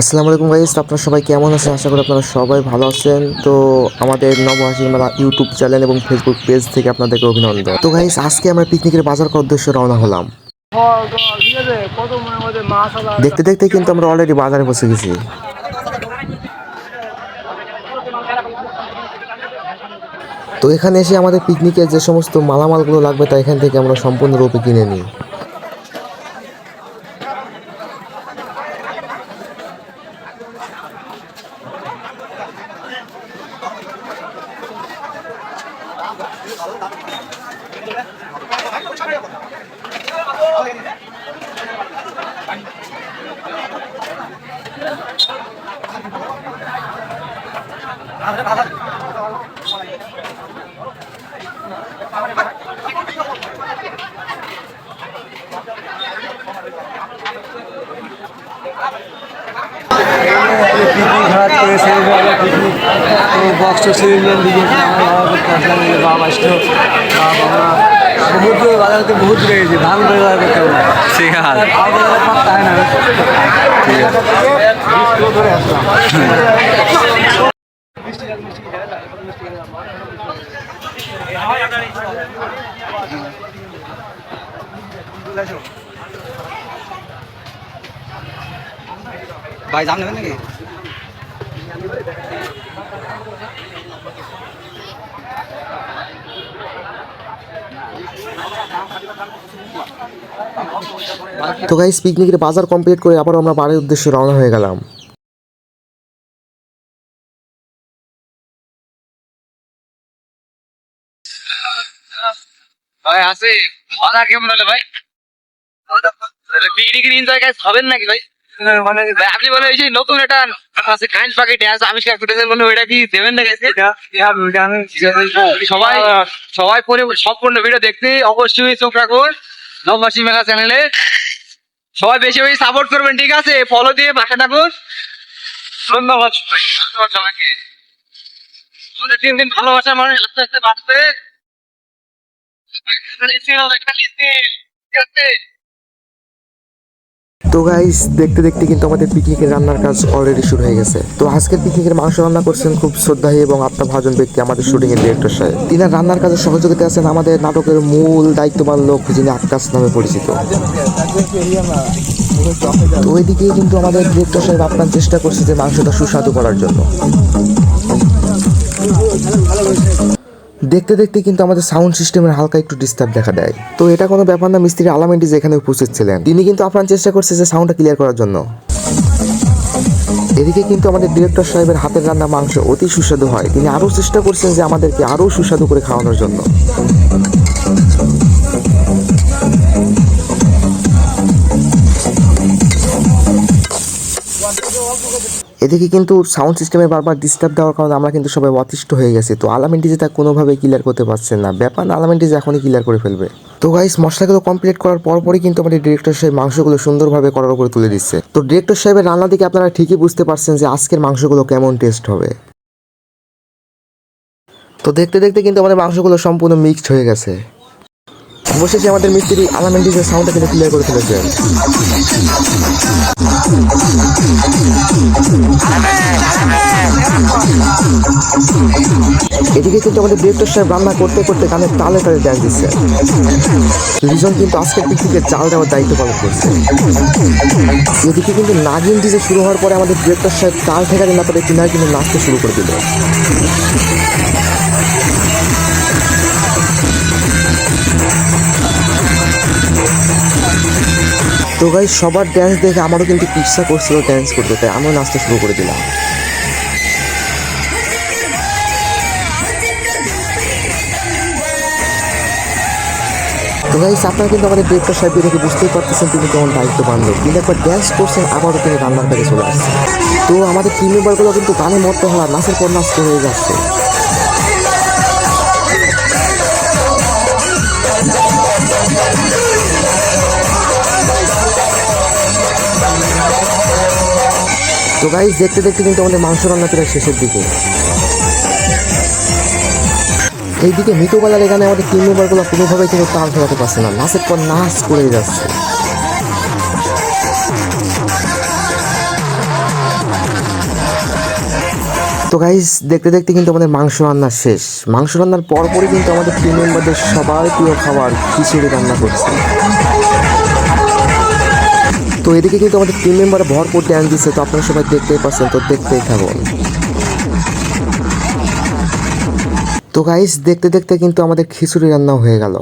আসসালামু আলাইকুম গাইস আপনারা সবাই কেমন আছেন? আশা করি আপনারা সবাই ভালো আছেন। তো আমাদের নবহাসির মেলা ইউটিউব চ্যানেল এবং ফেসবুক পেজ থেকে আপনাদেরকে অভিনন্দন। তো গাইস আজকে আমরা পিকনিকের বাজার করার উদ্দেশ্যে রওনা হলাম। দেখতে দেখতে কিন্তু আমরা অলরেডি বাজারে বসে গেছি। তো এখানে এসে আমাদের পিকনিকের যে সমস্ত মালামালগুলো লাগবে তা এখান থেকে আমরা সম্পূর্ণরূপে কিনে নিই। পিকনিক ঘাট করে সেরে যাবে পিকনিক তো বক্স সিলিন্ডার দিকে আমার আসলাম যে বাবা আসতো বাবা আমরা বহুত দূরে বাজারতে বহুত দূরে গেছি ধান করে করতে হবে ঠিক আছে। ঠিক আছে। বিশ কিলো ধরে আসলাম ভাই জান নেবেন নাকি তো গাইস পিকনিকের বাজার কমপ্লিট করে আবার আমরা বাড়ির উদ্দেশ্যে রওনা হয়ে গেলাম। ভাই আছে বাজার কেমন হলো ভাই? পিকনিক এনজয় গাইস হবেন নাকি ভাই? মানে আপনি বলে এই যে নতুন একটা আছে কাইন্ড পাকেট আছে আবিষ্কার করেছেন ওইটা কি দেবেন না সবাই সবাই পরে সম্পূর্ণ ভিডিও দেখতে অবশ্যই চোখ রাখুন। নববাসী মেলা চ্যানেলে সবাই বেশি বেশি সাপোর্ট করবেন ঠিক আছে? ফলো দিয়ে পাশে থাকুন। ধন্যবাদ। ধন্যবাদ সবাইকে। আমাদের দিন দিন ভালোবাসা মানে আস্তে আস্তে বাড়ছে। তো গাইস দেখতে দেখতে কিন্তু আমাদের পিকনিকের রান্নার কাজ অলরেডি শুরু হয়ে গেছে। তো আজকের পিকনিকের মাংস রান্না করছেন খুব শ্রদ্ধাহী এবং আত্মভাজন ব্যক্তি আমাদের শুটিং এর ডিরেক্টর সাহেব। তিনি রান্নার কাজে সহযোগিতা আছেন আমাদের নাটকের মূল দায়িত্ববান লোক, যিনি আকাশ নামে পরিচিত। তো কিন্তু আমাদের ডিরেক্টর সাহেব আপনার চেষ্টা করছে যে মাংসটা সুস্বাদু করার জন্য। দেখতে দেখতে কিন্তু আমাদের সাউন্ড সিস্টেমের হালকা একটু ডিস্টার্ব দেখা দেয়। তো এটা কোনো ব্যাপার না, মিস্ত্রি আলামেন্টিজ এখানে উপস্থিত ছিলেন। তিনি কিন্তু আপনার চেষ্টা করছে যে সাউন্ডটা ক্লিয়ার করার জন্য। এদিকে কিন্তু আমাদের ডিরেক্টর সাহেবের হাতের রান্না মাংস অতি সুস্বাদু হয়। তিনি আরও চেষ্টা করছেন যে আমাদেরকে আরও সুস্বাদু করে খাওয়ানোর জন্য। এদিকে কিন্তু সাউন্ড সিস্টেমে বারবার ডিস্টার্ব দেওয়ার কারণে আমরা কিন্তু সবাই অতিষ্ঠ হয়ে গেছি। তো আলামেন্টি যে তা কোনোভাবে ক্লিয়ার করতে পারছেন না। ব্যাপার না আলামেন্টি এখনই ক্লিয়ার করে ফেলবে। তো গাইস মশলাগুলো কমপ্লিট করার পর পরই কিন্তু আমাদের ডিরেক্টর সাহেব মাংসগুলো সুন্দরভাবে করার উপরে তুলে দিচ্ছে। তো ডিরেক্টর সাহেবের রান্না দিকে আপনারা ঠিকই বুঝতে পারছেন যে আজকের মাংসগুলো কেমন টেস্ট হবে। তো দেখতে দেখতে কিন্তু আমাদের মাংসগুলো সম্পূর্ণ মিক্সড হয়ে গেছে। অবশেষে আমাদের মিস্ত্রি আলামেন্টি যে সাউন্ডটা কিন্তু ক্লিয়ার করে ফেলেছেন এদিকে কিন্তু আমাদের ডিরেক্টর সাহেব রান্না করতে করতে গানের তালে তালে ড্যান্স দিচ্ছে। রিজন কিন্তু আজকের পিকনিকে চাল দেওয়ার দায়িত্ব পালন করছে। এদিকে কিন্তু নাগিন ডিজে শুরু হওয়ার পরে আমাদের ডিরেক্টর সাহেব তাল ঠেকাতে না পারে কিনার কিন্তু নাচতে শুরু করে দিল। তো গাই সবার ড্যান্স দেখে আমারও কিন্তু ইচ্ছা করছিল ড্যান্স করতে, তাই আমিও নাচতে শুরু করে দিলাম। তো গাইস আপনারা কিন্তু আমাদের ডিরেক্টর সাহেব দেখে বুঝতেই পারতেছেন তিনি কেমন দায়িত্ব বান্ধব তিনি একবার ড্যান্স করছেন, আবারও তিনি রান্নার কাছে চলে আসছেন। তো আমাদের টিম মেম্বারগুলো কিন্তু গানে মত্ত হওয়া নাচের পর নাচ হয়ে যাচ্ছে। তো গাইস দেখতে দেখতে কিন্তু আমাদের মাংস রান্না প্রায় শেষের দিকে। এইদিকে মৃতবেলার এখানে আমাদের টিম মেম্বারগুলো কোনোভাবে কিন্তু তাল ফেরাতে পারছে না। নাচের পর নাচ করে যাচ্ছে। তো গাইস দেখতে দেখতে কিন্তু আমাদের মাংস রান্না শেষ। মাংস রান্নার পরপরই কিন্তু আমাদের টিম মেম্বারদের সবার প্রিয় খাবার খিচুড়ি রান্না করছে। তো এদিকে কিন্তু আমাদের টিম মেম্বার ভরপুর ড্যান্স দিচ্ছে, তো আপনারা সবাই দেখতেই পাচ্ছেন, তো দেখতেই থাকুন। তো গাইস দেখতে দেখতে কিন্তু আমাদের খিচুড়ি রান্নাও হয়ে গেল।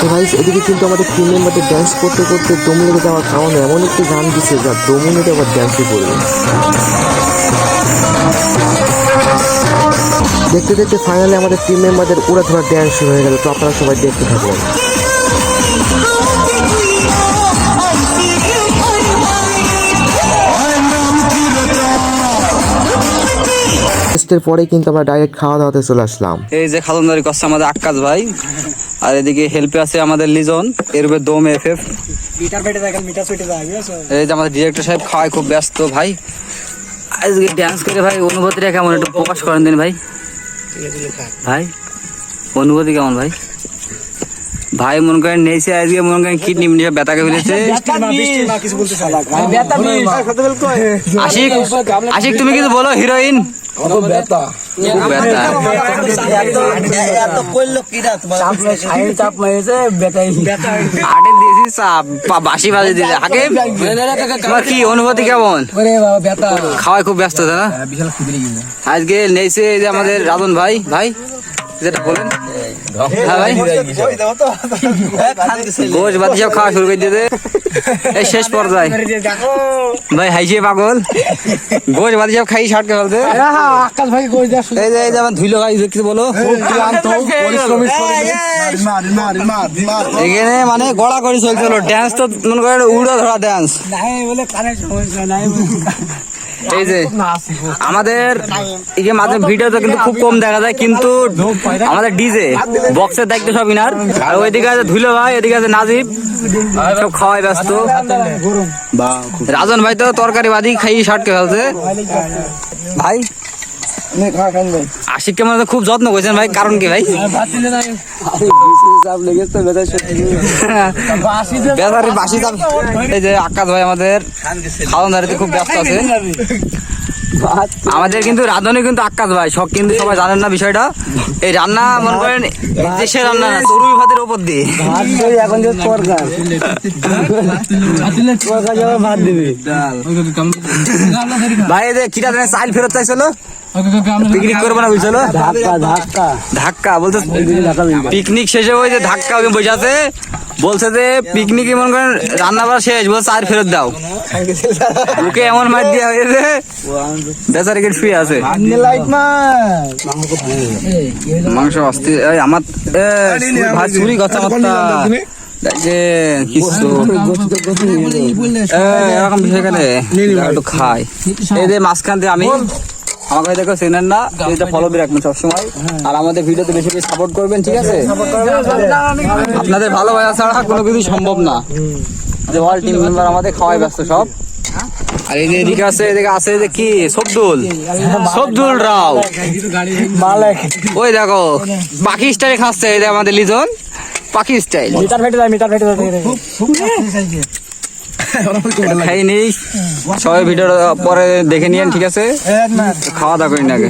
তো গাইস এদিকে কিন্তু আমাদের টিম মেম্বারদের ড্যান্স করতে করতে দম লেগে যাওয়ার কারণে এমন একটি গান দিচ্ছে যা দম আবার ড্যান্সই করবে। দেখতে দেখতে ফাইনালি আমাদের টিম মেম্বারদের উড়া ধরা ড্যান্স শুরু হয়ে গেল, তো আপনারা সবাই দেখতে থাকুন। টেস্টের পরে কিন্তু আমরা ডাইরেক্ট খাওয়া দাওয়াতে চলে আসলাম। এই যে খালনদারি করছে আমাদের আক্কাস ভাই আর এদিকে হেল্পে আছে আমাদের লিজন এর উপরে দম এফ এফ। এই যে আমাদের ডিরেক্টর সাহেব খাওয়ায় খুব ব্যস্ত ভাই। আজকে ড্যান্স করে ভাই অনুভূতিটা কেমন? একটু প্রকাশ করেন দিন ভাই। ভাই অনুভূতি কেমন ভাই? ভাই মনে করেন নেইছে আজকে মন করেন কিডনি মিডিয়া ব্যথাকে ফেলেছে। আশিক আশিক তুমি কিছু বলো হিরোইন ব্যথা বাসি বাজে আগে তোমার কি অনুভূতি কেমন? খাওয়ায় খুব ব্যস্ত দাদা আজকে নেইছে যে আমাদের রাজন ভাই। ভাই যেটা বলেন। হ্যাঁ গোশ বাতি সব খাওয়া শুরু করে দিয়েছে এই শেষ পর্যায়ে। ভাই হাইছে পাগল। গোশ বাতি সব খাই শার্ট কে ফেলতে আকাশ ভাই কই এই যে এই যে আমার ধুইলো ভাই কিছু বলো? এখানে মানে গড়া করে চলছিল ড্যান্স তো মনে করেন উড়ো ধরা ড্যান্স নাই বলে কানে সমস্যা নাই এই যে, আমাদের, এই যে মাঝে ভিডিওতে কিন্তু খুব কম দেখা যায়, কিন্তু আমাদের ডিজে, বক্সের দায়িত্ব সব ইনার। আর ওইদিকে আছে ধুলো ভাই, এদিকে আছে নাজিব। সব খাওয়াই ব্যস্ত। রাজন ভাই তো তরকারি বাদি খাই শার্টকে ফেলছে। ভাই? আশিককে মানে খুব যত্ন করেছেন ভাই কারণ কি ভাই? বাসি চাপ এই যে আকাশ ভাই আমাদের খাওয়ান দাঁড়িয়ে খুব ব্যস্ত আছে। আমাদের কিন্তু রাঁধুনি কিন্তু আকাশ ভাই সব কিন্তু সবাই জানেন না বিষয়টা। এই রান্না মনে করেন দেশের রান্না না ভাতের উপর দিয়ে। এখন যে তরকার তরকার যাবে ভাত দিবি ভাই দিনে চাইল ফেরত চাইছিল পিকনিক করব না ধাক্কা ধাক্কা ধাক্কা। বলতে পিকনিক শেষে ওই যে ধাক্কা ওকে বসে আছে। বলছে যে পিকনিক মনে করেন রান্না বাড়া শেষ বলছে আর ফেরত দাও। ওকে এমন মার দেওয়া হয়েছে বেচারি গেট শুয়ে আছে। মাংস অস্থির আমার এ, চুরি- কথা এরকম বিষয় খাই এই যে মাঝখান দিয়ে আমি আমাকে দেখো চেনেন না এটা ফলো দিয়ে রাখবেন সবসময়। আর আমাদের ভিডিওতে বেশি বেশি সাপোর্ট করবেন ঠিক আছে? আপনাদের ভালোবাসা ছাড়া কোনো কিছু সম্ভব না। যে অল টিম মেম্বার আমাদের খাওয়াই ব্যস্ত সব। আর এই এদিকে আছে এদিকে আছে যে কি? সবদুল সবদুল রাও। ওই দেখো পাখি স্টাইলে খাচ্ছে এই যে আমাদের লিজন। পাখি স্টাইল মিটার ফেটে যায় মিটার ফেটে যায়। খাইনি সবাই ভিডিও পরে দেখে নিয়েন ঠিক আছে? খাওয়া দাওয়া করেন আগে।